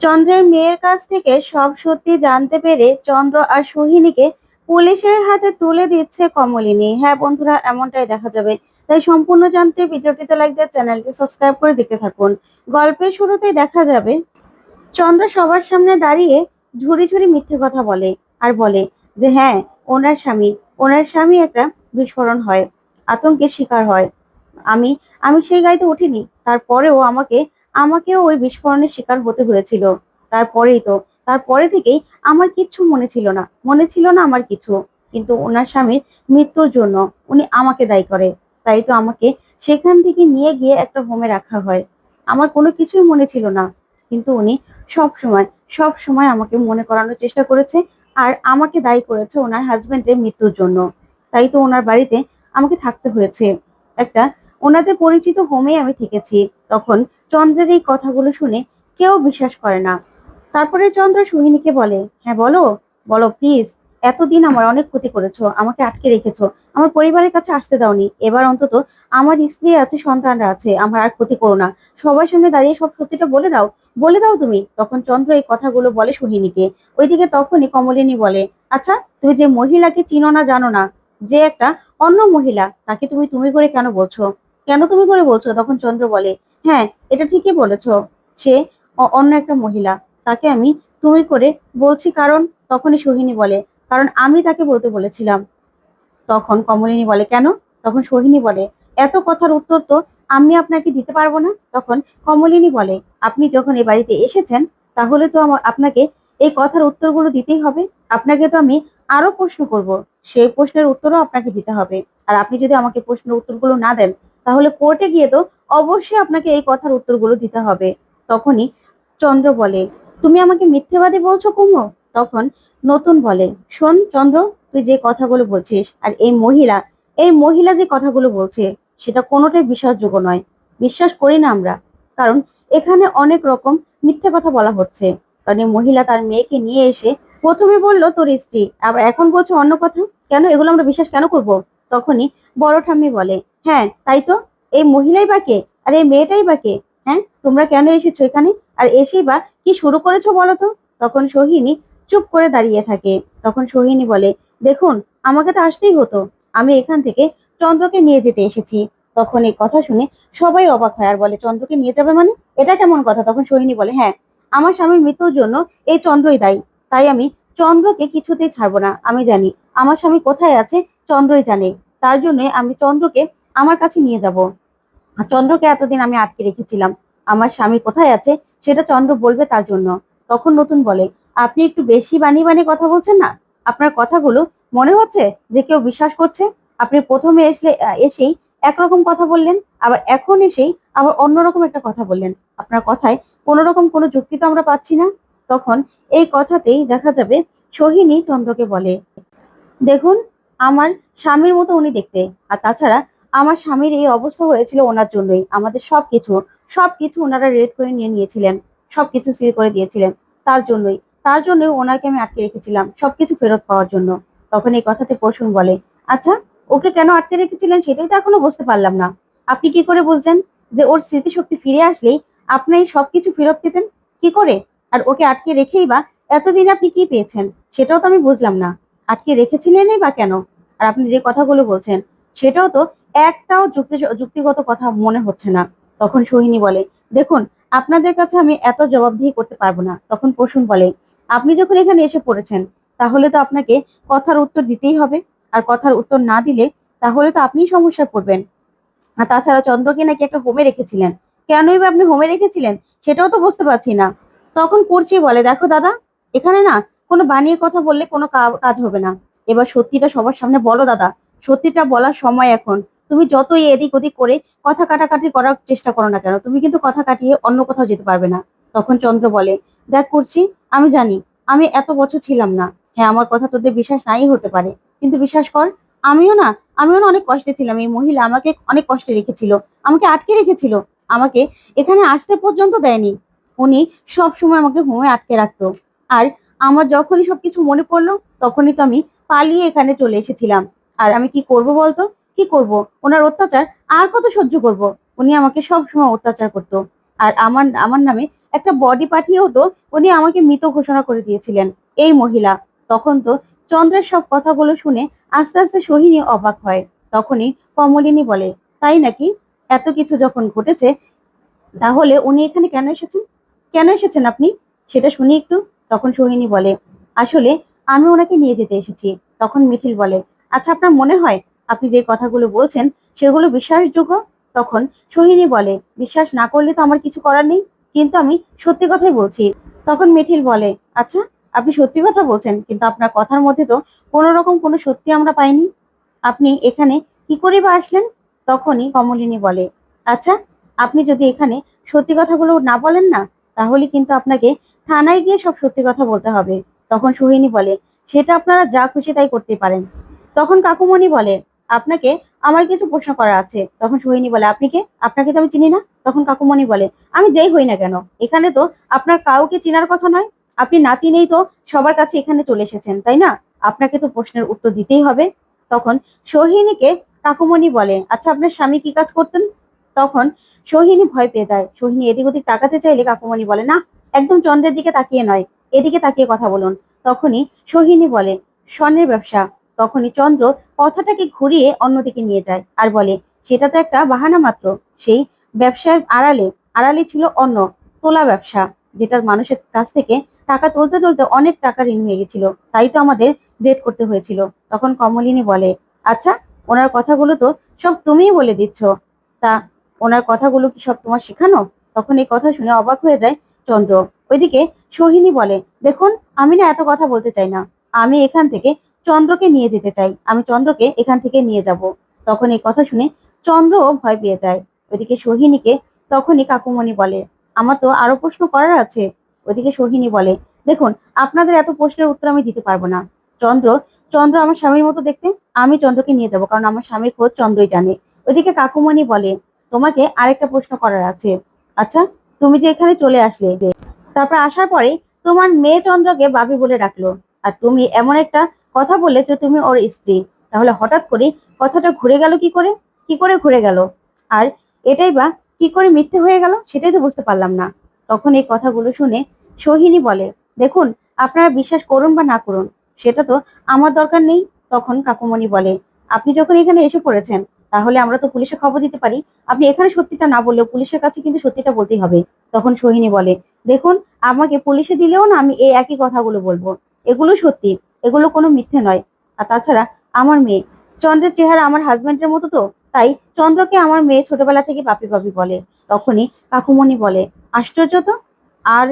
চন্দ্রের মেয়ের কাছ থেকে সব সত্যি জানতে পেরে চন্দ্র আর সোহিনীকে পুলিশের হাতে তুলে দিচ্ছে কমলিনী। হ্যাঁ বন্ধুরা, এমনটাই দেখা যাবে। তাই সম্পূর্ণ জানতে ভিডিওটিতে লাইক দিয়ে চ্যানেলটি সাবস্ক্রাইব করে দেখতে থাকুন। গল্পের শুরুতেই দেখা যাবে, চন্দ্র সবার সামনে দাঁড়িয়ে ঝুড়ি ঝুড়ি মিথ্যে কথা বলে আর বলে যে হ্যাঁ ওনার স্বামী ওনার স্বামী একটা বিস্ফোরণ হয়, আতঙ্কের শিকার হয়। আমি আমি সেই গাড়িতে উঠিনি, তারপরেও আমাকে আমাকেও ওই বিস্ফোরণের শিকার হতে হয়েছিল। তারপরেই তো, তারপরে থেকেই আমার কিচ্ছু মনে ছিল না, মনে ছিল না আমার কিছু। কিন্তু ওনার স্বামীর মৃত্যুর জন্য উনি আমাকে দায়ী করে। তাই তো আমাকে সেখান থেকে নিয়ে গিয়ে একটা হোমে রাখা হয়। আমার কোনো কিছুই মনে ছিল না। কিন্তু উনি সব সময় সব সময় আমাকে মনে করানোর চেষ্টা করেছে আর আমাকে দায়ী করেছে ওনার হাজবেন্ডের মৃত্যুর জন্য। তাই তো ওনার বাড়িতে আমাকে থাকতে হয়েছে। একটা ওনাদের পরিচিত হোমে আমি থেকেছি। তখন চন্দ্রের এই কথাগুলো শুনে কেউ বিশ্বাস করে না। তারপরে চন্দ্র সোহিনীকে বলে হ্যাঁ বলো বলো প্লিজ এতদিন আমার অনেক ক্ষতি করেছ, আমাকে আটকে রেখেছো, আমার পরিবারের কাছে আসতে দাওনি। এবার অন্তত আমার স্ত্রী আছে, সন্তানরা আছে, আমার আর ক্ষতি করো না। সবার সামনে দাঁড়িয়ে সব সত্যিটা বলে দাও বলে দাও তুমি। তখন চন্দ্র এই কথাগুলো বলে সোহিনীকে। ওইদিকে তখনই কমলিনী বলে আচ্ছা তুমি যে মহিলাকে চিনো না, জানো না, যে একটা অন্য মহিলা, তাকে তুমি তুমি করে কেন বলছো? কেন তুমি করে বলছো? তখন চন্দ্র বলে হ্যাঁ এটা ঠিকই বলেছ। সে অন্য একটা মহিলা। তাকে আমি তুমি করে বলছি কারণ? তখনই সোহিনী বলে, কারণ আমি তাকে বলতে বলেছিলাম। তখন কমলিনী বলে, কেন? তখন সোহিনী বলে, এত কথার উত্তর তো আমি আপনাকে দিতে পারব না। তখন কমলিনী বলে, আপনি যখন এ বাড়িতে এসেছেন, তাহলে তো আমার, আপনাকে এই কথার উত্তরগুলো দিতেই হবে। আপনাকে তো আমি আরও প্রশ্ন করব। সেই প্রশ্নের উত্তরও আপনাকে দিতে হবে। আর আপনি যদি আমাকে প্রশ্নের উত্তরগুলো না দেন তাহলে কোর্টে গিয়ে তো অবশ্যই আপনাকে এই কথার উত্তরগুলো দিতে হবে। তখনই চন্দ্র বলে, তুমি আমাকে মিথ্যেবাদী বলছো কুমো? তখন নতুন বলে, শোন চন্দ্র, তুই যে কথাগুলো বলছিস আর এই মহিলা এই মহিলা যে কথাগুলো বলছে, সেটা কোনোটাই বিশ্বাসযোগ্য নয়। বিশ্বাস করি না আমরা। কারণ এখানে অনেক রকম মিথ্যে কথা বলা হচ্ছে। কারণ মহিলা তার মেয়েকে নিয়ে এসে প্রথমে বলল, তোর স্ত্রী। আবার এখন বলছে অন্য কথা, কেন? এগুলো আমরা বিশ্বাস কেন করব? তখনই বড় ঠাম্মি বলে হ্যাঁ তাই তো? এই মহিলাই বা কে? আর এই মেয়েটাই বা কে? হ্যাঁ তোমরা কেন এসেছ এখানে? আর এসেই বা কি শুরু করেছ বলো তো? তখন সোহিনী চুপ করে দাঁড়িয়ে থাকে। তখন সোহিনী বলে, দেখুন, আমাকে তো আসতেই হতো। আমি এখান থেকে চন্দ্রকে নিয়ে যেতে এসেছি। তখন এই কথা শুনে সবাই অবাক হয়। আর বলে, চন্দ্রকে নিয়ে যাবে মানে? এটা কেমন কথা? তখন সোহিনী বলে হ্যাঁ আমার স্বামীর মৃত্যুর জন্য এই চন্দ্রই দায়ী। তাই আমি চন্দ্রকে কিছুতেই ছাড়বো না। আমি জানি, আমার স্বামী কোথায় আছে, চন্দ্রই জানে। তার জন্য আমি চন্দ্রকে আমার কাছে নিয়ে যাব। আর চন্দ্রকে এতদিন আমি আটকে রেখেছিলাম। আমার স্বামী কোথায় আছে সেটা চন্দ্র বলবে তার জন্য। তখন নতুন বলে, আপনি একটু বেশি বানিয়ে বানিয়ে কথা বলছেন না? আপনার কথাগুলো মনে হচ্ছে যে কেউ বিশ্বাস করছে? আপনি প্রথমে এসলে এসেই একরকম কথা বললেন, আবার এখন এসেই আবার অন্যরকম একটা কথা বললেন। আপনার কথায় কোনো রকম কোনো যুক্তি তো আমরা পাচ্ছি না। তখন এই কথাতেই দেখা যাবে সোহিনী চন্দ্রকে বলে, দেখুন, আমার স্বামীর মতো উনি দেখতে। আর তাছাড়া আমার স্বামীর এই অবস্থা হয়েছিল ওনার জন্যই। আমাদের সবকিছু সবকিছু ওনারা রেড করে নিয়ে নিয়েছিলেন, সবকিছু সিল করে দিয়েছিলেন তার জন্যই। তার জন্যই ওনাকে আমি আটকে রেখেছিলাম সবকিছু ফেরত পাওয়ার জন্য। তখন এই কথাতে প্রসূন বলে আচ্ছা ওকে কেন আটকে রেখেছিলেন সেটাই তো এখনও বুঝতে পারলাম না। আপনি কি করে বুঝলেন যে ওর স্মৃতিশক্তি ফিরে আসলেই আপনি সবকিছু ফেরত পেতেন? কি করে? আর ওকে আটকে রেখেই বা এতদিন আপনি কি পেয়েছেন? সেটাও তো আমি বুঝলাম না। আটকে রেখেছিলেনই বা কেন? আর আপনি যে কথাগুলো বলছেন, সেটাও তো একটাও যুক্তি যুক্তিগত কথা মনে হচ্ছে না। তখন সোহিনী বলে, দেখুন, আপনাদের কাছে আমি এত জবাবদিহি করতে পারব না। তখন প্রসূন বলে, আপনি যখন এখানে এসে পড়েছেন, তাহলে তো আপনাকে কথার উত্তর দিতেই হবে। আর কথার উত্তর না দিলে তাহলে তো আপনি সমস্যায় পড়বেন। আর তাছাড়া চন্দ্রকে নাকি একটা হোমে রেখেছিলেন। কেনই বা আপনি হোমে রেখেছিলেন, সেটাও তো বুঝতে পারছি না। তখন করছি বলে, দেখো দাদা, এখানে না কোনো বানিয়ে কথা বললে কোনো কাজ হবে না। এবার সত্যিটা সবার সামনে বলো দাদা। সত্যিটা বলার সময় এখন। তুমি যতই এদিক ওদিক করে কথা কাটাকাটি করার চেষ্টা করো না কেন, তুমি কিন্তু কথা কাটিয়ে অন্য কোথাও যেতে পারবে না। তখন চন্দ্র বলে, দেখ করছি, আমি জানি, আমি এত বছর ছিলাম না। হ্যাঁ আমার কথা তোদের বিশ্বাস নাই হতে পারে। কিন্তু বিশ্বাস কর, আমিও না আমিও না অনেক কষ্টে ছিলাম। এই মহিলা আমাকে অনেক কষ্টে রেখেছিল, আমাকে আটকে রেখেছিল, আমাকে এখানে আসতে পর্যন্ত দেয়নি। উনি সব সময় আমাকে হোমে আটকে রাখতো। আর আমার যখনই সবকিছু মনে পড়ল, তখনই তো আমি পালিয়ে এখানে চলে এসেছিলাম। আর আমি কি করব বলতো? কি করব? ওনার অত্যাচার আর কত সহ্য করব? উনি আমাকে সব সময় অত্যাচার করতো। আর আমার আমার নামে একটা বডি পাঠিয়েও তো উনি আমাকে মৃত ঘোষণা করে দিয়েছিলেন। এই মহিলা। তখন তো চন্দ্রের সব কথাগুলো শুনে আস্তে আস্তে সোহিনী অবাক হয়। তখনই কমলিনী বলে, তাই নাকি? এত কিছু যখন ঘটেছে, তাহলে উনি এখানে কেন এসেছেন? কেন এসেছেন আপনি? সেটা শুনি একটু। তখন সোহিনী বলে, আসলে আমি ওনাকে নিয়ে যেতে এসেছি। তখন মিঠিল বলে আচ্ছা আপনার মনে হয় আপনি যে কথাগুলো বলছেন, সেগুলো বিশ্বাসযোগ্য? তখন সোহিনী বলে, বিশ্বাস না করলে তো আমার কিছু করার নেই। কিন্তু আমি সত্যি কথাই বলছি। তখন মিঠিল বলে আচ্ছা আপনি সত্যি কথা বলছেন, কিন্তু আপনার কথার মধ্যে তো কোনো রকম কোনো সত্যি আমরা পাইনি। আপনি এখানে কি করে বা আসলেন? তখনই কমলিনী বলে আচ্ছা আপনি যদি এখানে সত্যি কথাগুলো না বলেন না, তাহলে কিন্তু আপনাকে থানায় গিয়ে সব সত্যি কথা বলতে হবে। তখন সোহিনী বলে, সেটা আপনারা যা খুশি তাই করতে পারেন। তখন কাকুমণি বলে আপনাকে আমার কিছু প্রশ্ন করা আছে। তখন সোহিনী বলে, আপনি কে? আপনাকে তো আমি চিনি না। তখন কাকুমণি বলে, আমি যেই হই না কেন? এখানে তো আপনার কাউকে চেনার কথা নয়। আপনি না চিনেই তো সবার কাছে এখানে চলে এসেছেন, তাই না? আপনাকে তো প্রশ্নের উত্তর দিতেই হবে। তখন সোহিনীকে কাকুমণি বলে আচ্ছা আপনার স্বামী কি কাজ করতেন? তখন সোহিনী ভয় পেয়ে যায়। সোহিনী এদিক ওদিক তাকাতে চাইলে কাকুমণি বলে, না, একদম চন্দ্রের দিকে তাকিয়ে নয়। এদিকে তাকিয়ে কথা বলুন। তখনই সোহিনী বলে, স্বর্ণের ব্যবসা। তখনই চন্দ্র কথাটাকে ঘুরিয়ে অন্যদিকে নিয়ে যায় আর বলে, সেটা তো একটা বাহানা মাত্র। সেই ব্যবসার আড়ালে আড়ালে ছিল অন্য তোলা ব্যবসা যেটা মানুষের কাছ থেকে টাকা তুলতে তুলতে অনেক টাকা ঋণ হয়ে গেছিল। তাই তো আমাদের ডেট করতে হয়েছিল। তখন কমলিনী বলে আচ্ছা ওনার কথাগুলো তো সব তুমিই বলে দিচ্ছ। তা ওনার কথাগুলো কি সব তোমার শেখানো? তখন এই কথা শুনে অবাক হয়ে যায় চন্দ্র। ওইদিকে সোহিনী বলে, দেখুন, আমি না এত কথা বলতে চাই না। আমি এখান থেকে চন্দ্রকে নিয়ে যেতে চাই। আমি চন্দ্রকে এখান থেকে নিয়ে যাব। তখন এই কথা শুনে চন্দ্র ভয় পেয়ে যায়। ওইদিকে সোহিনীকে তখনই কাকুমণি বলে, আমার তো আরও প্রশ্ন করার আছে। ওদিকে সোহিনী বলে, দেখুন, আপনাদের এত প্রশ্নের উত্তর আমি দিতে পারব না। চন্দ্র চন্দ্র আমার স্বামীর মতো দেখতে, আমি চন্দ্রকে নিয়ে যাব, কারণ আমার স্বামীর খোঁজ চন্দ্রই জানে। ওইদিকে কাকুমণি বলে, তোমাকে আরেকটা প্রশ্ন করার আছে। আচ্ছা তুমি যে এখানে চলে আসলে, তারপর আসার পরে তোমার মেয়ে চন্দ্রকে বাবি বলে ডাকলো, আর তুমি এমন একটা কথা বললে যে তুমি ওর স্ত্রী। তাহলে হঠাৎ করে কথাটা ঘুরে গেল কি করে? কি করে ঘুরে গেল? আর এটাই বা কি করে মিথ্যে হয়ে গেল সেটাই তো বুঝতে পারলাম না। তখন এই কথাগুলো শুনে সোহিনী বলে, দেখুন, আপনারা বিশ্বাস করুন বা না করুন, সেটা তো আমার দরকার নেই। তখন কাকুমণি বলে, আপনি যখন এখানে এসে পড়েছেন, তাহলে আমরা তো পুলিশে খবর দিতে পারি। আপনি এখানে সত্যিটা না বললেও পুলিশের কাছে কিন্তু সত্যিটা বলতেই হবে। তখন সোহিনী বলে, দেখুন, আমাকে পুলিশে দিলেও না আমি এই একই কথাগুলো বলব। এগুলো সত্যি। এগুলো কোনো মিথ্যে নয়। আর তাছাড়া আমার মেয়ে, চন্দ্রের চেহারা আমার হাজবেন্ডের মতো তো, তাই চন্দ্রকে আমার মেয়ে ছোটবেলা থেকে পাপি পাপি বলে। তখনই কাকুমণি বলে, আশ্চর্য তো? আর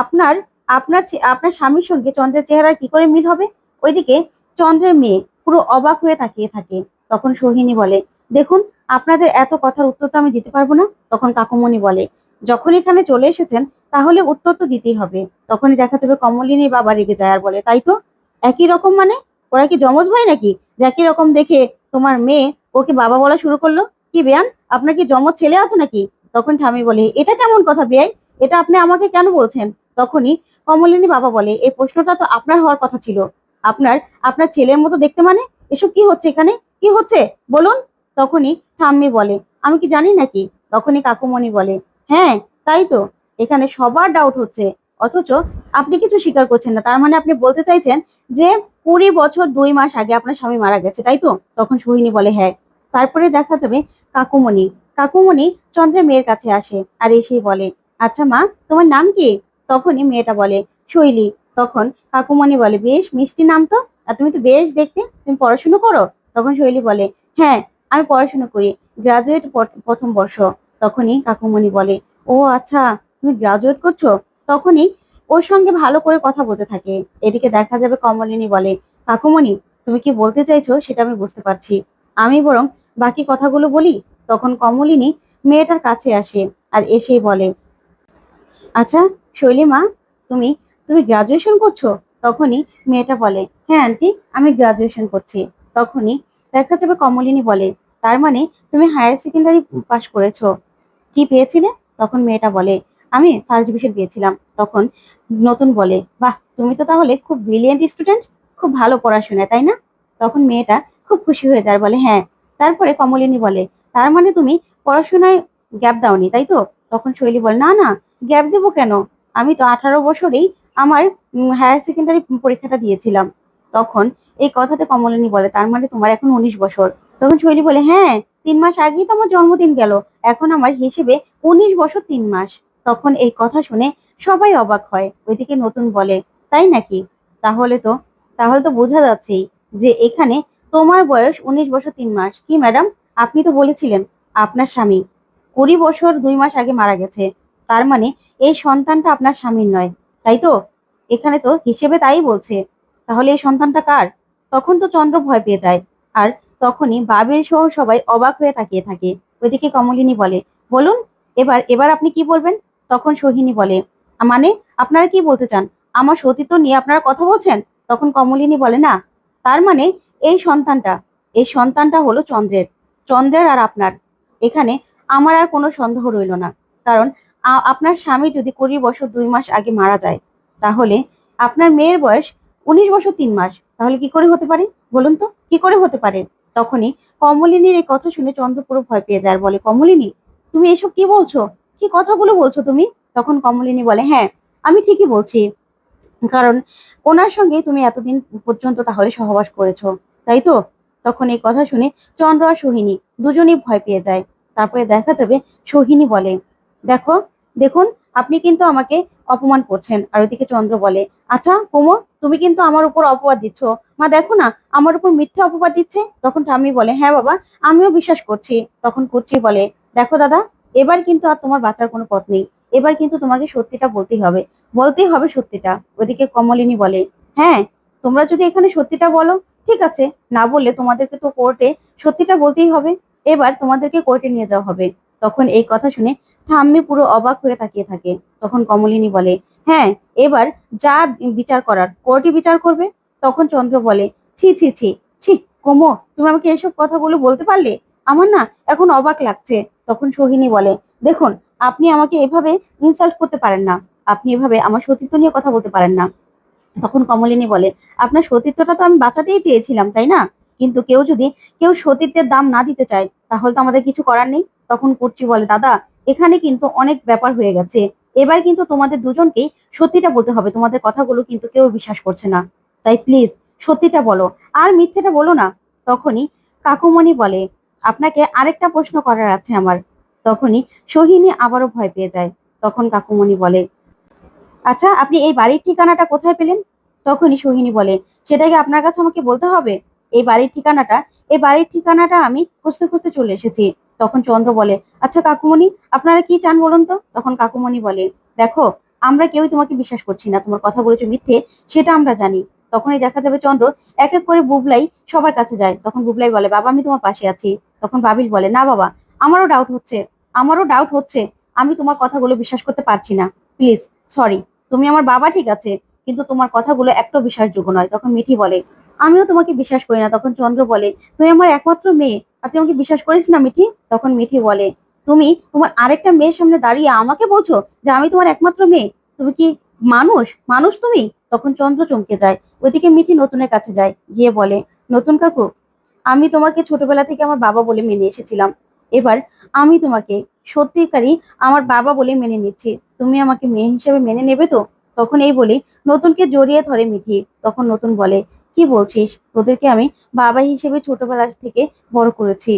আপনার আপনার আপনার স্বামীর সঙ্গে চন্দ্রের চেহারা কি করে মিল হবে? ওইদিকে চন্দ্রের মেয়ে পুরো অবাক হয়ে তাকিয়ে থাকে। তখন সোহিনী বলে, দেখুন, আপনাদের এত কথার উত্তর তো আমি দিতে পারব না? তখন কাকুমণি বলে, যখন এখানে চলে এসেছেন, তাহলে উত্তর তো দিতেই হবে। তখনই দেখা যাবে কমলিনীর বাবা রেগে যায় আর বলে, তাই তো? একই রকম মানে? ওরা কি জমজ ভাই নাকি? একই রকম দেখে তোমার মেয়ে ওকে বাবা বলা শুরু করল? কি বেয়ান? আপনার কি জমজ ছেলে আছে নাকি? তখন ঠামি বলে, এটা কেমন কথা বেয়াই? এটা আপনি আমাকে কেন বলছেন? তখনই কমলিনী বাবা বলে, এই প্রশ্নটা তো আপনার হওয়ার কথা ছিল। আপনার আপনার ছেলের মতো দেখতে মানে? এসব কি হচ্ছে এখানে? কি হচ্ছে? বলুন। তখনই ঠাম্মি বলে, আমি কি জানি নাকি? তখনই কাকুমণি বলে হ্যাঁ তাই তো। এখানে সবার ডাউট হচ্ছে। অথচ আপনি কিছু স্বীকার করছেন না। তার মানে আপনি বলতে চাইছেন যে কুড়ি বছর দুই মাস আগে আপনার স্বামী মারা গেছে, তাই তো? তখন সোহিনী বলে হ্যাঁ। তারপরে দেখা যাবে কাকুমণি কাকুমণি চন্দ্রের মেয়ের কাছে আসে আর এসেই বলে আচ্ছা মা, তোমার নাম কি? তখনই মেয়েটা বলে, শৈলী। তখন কাকুমণি বলে, বেশ, মিষ্টি নাম তো। আর তুমি তো বেশ দেখতে। তুমি পড়াশুনো করো? তখন শৈলী বলে হ্যাঁ আমি পড়াশুনো করি। গ্রাজুয়েট প্রথম বর্ষ। তখনই কাকুমণি বলে, ও আচ্ছা তুমি গ্রাজুয়েট করছ? তখনই ওর সঙ্গে ভালো করে কথা বলতে থাকে। এদিকে দেখা যাবে কমলিনী বলে, কাকুমণি, তুমি কি বলতে চাইছো সেটা আমি বুঝতে পারছি। আমি বরং বাকি কথাগুলো বলি। তখন কমলিনী মেয়েটার কাছে আসে আর এসেই বলে আচ্ছা শৈলী মা তুমি তুমি গ্রাজুয়েশন করছ? তখনই মেয়েটা বলে হ্যাঁ আন্টি আমি গ্রাজুয়েশন করছি। তখনই দেখা যাবে কমলিনী বলে, তার মানে তুমি হায়ার সেকেন্ডারি পাশ করেছ। কি পেয়েছিলে? তখন মেয়েটা বলে আমি ফার্স্ট ডিভিশন পেয়েছিলাম তখন নতুন বলে, বাহ, তুমি তো তাহলে খুব ব্রিলিয়েন্ট স্টুডেন্ট খুব ভালো পড়াশোনায়, তাই না? তখন মেয়েটা খুব খুশি হয়ে যায়, বলে হ্যাঁ। তারপরে কমলিনী বলে, তার মানে তুমি পড়াশোনায় গ্যাপ দাওনি, তাই তো? তখন শৈলী বলে, না না গ্যাপ দেবো কেন? আমি তো আঠারো বছরেই আমার হায়ার সেকেন্ডারি পরীক্ষাটা দিয়েছিলাম। তখন এই কথাতে কমলিনী বলে, তার মানে তোমার এখন উনিশ বছর। তখন শৈলী বলে হ্যাঁ তিন মাস আগেই তো আমার জন্মদিন গেল, এখন আমার হিসেবে উনিশ বছর তিন মাস। তখন এই কথা শুনে সবাই অবাক হয়। ওইদিকে নতুন বলে, তাই নাকি? তাহলে তো তাহলে তো বোঝা যাচ্ছেই যে এখানে তোমার বয়স উনিশ বছর তিন মাস। কি ম্যাডাম? আপনি তো বলেছিলেন, আপনার স্বামী কুড়ি বছর দুই মাস আগে মারা গেছে। তার মানে এই সন্তানটা আপনার স্বামীর নয়, তাই তো? এখানে তো হিসেবে তাই বলছে। তাহলে এই সন্তানটা কার? তখন তো চন্দ্র ভয় পেয়ে যায়। আর তখনই বাবির সহ সবাই অবাক হয়ে তাকিয়ে থাকে। ওইদিকে কমলিনী বলে, বলুন, এবার এবার আপনি কি বলবেন? তখন সোহিনী বলে মানে? আপনারা কি বলতে চান? আমার সতীত্ব নিয়ে আপনারা কথা বলছেন? তখন কমলিনী বলে, না, তার মানে এই সন্তানটা এই সন্তানটা হলো চন্দ্রের চন্দ্রের আর আপনার। এখানে আমার আর কোনো সন্দেহ রইল না। কারণ আপনার স্বামী যদি কুড়ি বছর দুই মাস আগে মারা যায়, তাহলে আপনার মেয়ের বয়স উনিশ বছর তিন মাস। তাহলে কি করে হতে পারে? বলুন তো, কি করে হতে পারে? তখনই কমলিনীর এই কথা শুনে চন্দ্র পুরো ভয় পেয়ে যায় আর বলে, কমলিনী, তুমি এসব কি বলছো? কি কথাগুলো বলছো তুমি? তখন কমলিনী বলে হ্যাঁ আমি ঠিকই বলছি। কারণ ওনার সঙ্গে তুমি এতদিন পর্যন্ত তাহলে সহবাস করেছ, তাই তো? তখন এই কথা শুনে চন্দ্র আর সোহিনী দুজনেই ভয় পেয়ে যায়। তারপরে দেখা যাবে সোহিনী বলে, দেখো, দেখুন, আপনি কিন্তু আমাকে অপমান করছেন। আর ওইদিকে চন্দ্র বলে আচ্ছা কুমো, তুমি কিন্তু আমার উপর অপবাদ দিচ্ছ। মা, দেখো না, আমার উপর মিথ্যে অপবাদ দিচ্ছে? তখন ঠাম্মি বলে হ্যাঁ বাবা, আমিও বিশ্বাস করছি। তখন কুচি বলে, দেখো দাদা এবার কিন্তু আর তোমার বাঁচার কোনো পথ নেই। এবার কিন্তু তোমাকে সত্যিটা বলতেই হবে। বলতেই হবে সত্যিটা। ওদিকে কমলিনী বলে হ্যাঁ তোমরা যদি এখানে সত্যিটা বলো, ঠিক আছে। না বললে তোমাদেরকে তো কোর্টে সত্যিটা বলতেই হবে। এবার তোমাদেরকে কোর্টে নিয়ে যাওয়া হবে। তখন এই কথা শুনে ঠাম্মি পুরো অবাক হয়ে তাকিয়ে থাকে। তখন কমলিনী বলে হ্যাঁ এবার যা বিচার করার, কোর্টই বিচার করবে? তখন চন্দ্র বলে, ছি ছি ছি ছি কোমো তুমি আমাকে এসব কথাগুলো বলতে পারলে? আমার না এখন অবাক লাগছে। তখন সোহিনী বলে, দেখুন, আপনি আমাকে এভাবে ইনসাল্ট করতে পারেন না। আপনি এভাবে আমার সতীত্ব নিয়ে কথা বলতে পারেন না। তখন কমলিনী বলে, আপনার সতীত্বটা তো আমি বাঁচাতেই চেয়েছিলাম, তাই না? কিন্তু কেউ যদি কেউ সতীত্বের দাম না দিতে চায়, তাহলে তো আমাদের কিছু করার নেই। তখন কুর্চি বলে, দাদা, এখানে কিন্তু অনেক ব্যাপার হয়ে গেছে। এবার কিন্তু তোমাদের দুজনকেই সত্যিটা বলতে হবে। তোমাদের কথাগুলো কিন্তু কেউ বিশ্বাস করছে না। তাই প্লিজ সত্যিটা বলো। আর মিথ্যেটা বলো না। তখনই কাকুমণি বলে আপনাকে আরেকটা প্রশ্ন করার আছে আমার। তখনই সোহিনী আবারও ভয় পেয়ে যায়। তখন কাকুমণি বলে আচ্ছা আপনি এই বাড়ির ঠিকানাটা কোথায় পেলেন? তখনই সোহিনী বলে সেটা কি আপনার কাছে আমাকে বলতে হবে? এই বাড়ির ঠিকানাটা, এই বাড়ির ঠিকানাটা আমি খুঁজতে খুঁজতে চলে এসেছি। তখন চন্দ্র বলে আচ্ছা কাকুমণি, আপনারা কি চান বলুন তো? তখন কাকুমণি বলে, দেখো, আমরা কেউই তোমাকে বিশ্বাস করছি না। তোমার কথাগুলো যে মিথ্যে, সেটা আমরা জানি। তখনই দেখা যাবে চন্দ্র এক এক করে বুবলাই সবার কাছে যায়। তখন বুবলাই বলে, বাবা, আমি তোমার পাশে আছি। তখন বাবিল বলে, না বাবা, আমারও ডাউট হচ্ছে, আমারও ডাউট হচ্ছে। আমি তোমার কথাগুলো বিশ্বাস করতে পারছি না। প্লিজ সরি তুমি আমার বাবা ঠিক আছে, কিন্তু তোমার কথাগুলো একটু বিশ্বাসযোগ্য নয়। তখন মিঠি বলে, আমিও তোমাকে বিশ্বাস করি না। তখন চন্দ্র বলে, তুমি আমার একমাত্র মেয়ে, আর তুই আমাকে বিশ্বাস করিস না মিঠি? তখন মিঠি বলে, তুমি তোমার আরেকটা মেয়ের সামনে দাঁড়িয়ে আমাকে বলছো যে আমি তোমার একমাত্র মেয়ে? তুমি কি মানুষ? মানুষ তুমি? তখন চন্দ্র চমকে যায়। ওইদিকে মিঠি নতুনের কাছে যায়, গিয়ে বলে, নতুন কাকু, আমি তোমাকে ছোটবেলা থেকে আমার বাবা বলে মেনে এসেছিলাম। এবার আমি তোমাকে সত্যিকারই আমার বাবা বলে মেনে নিচ্ছি। তুমি আমাকে মেয়ে হিসেবে মেনে নেবে তো? তখন এই বলি, নতুনকে জড়িয়ে ধরে মিঠি। তখন নতুন বলে, কি বলছিস? তোদেরকে আমি বাবা হিসেবে ছোটবেলা থেকে বড় করেছি।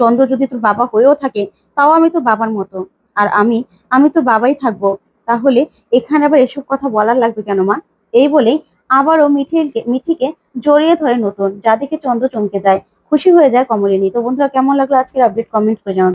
চন্দ্র যদি তোর বাবা হয়েও থাকে, তাও আমি তো বাবার মতো। আর আমি আমি তো বাবাই থাকব। তাহলে এখানে আবার এসব কথা বলার লাগবে কেন মা? এই বলেই আবারও মিঠিলকে, মিঠিকে জড়িয়ে ধরে নতুন, যা দেখে চন্দ্র চমকে যায়। খুশি হয়ে যায় কমলিনী। তো বন্ধুরা, কেমন লাগল আজকের আপডেট কমেন্ট করে জানান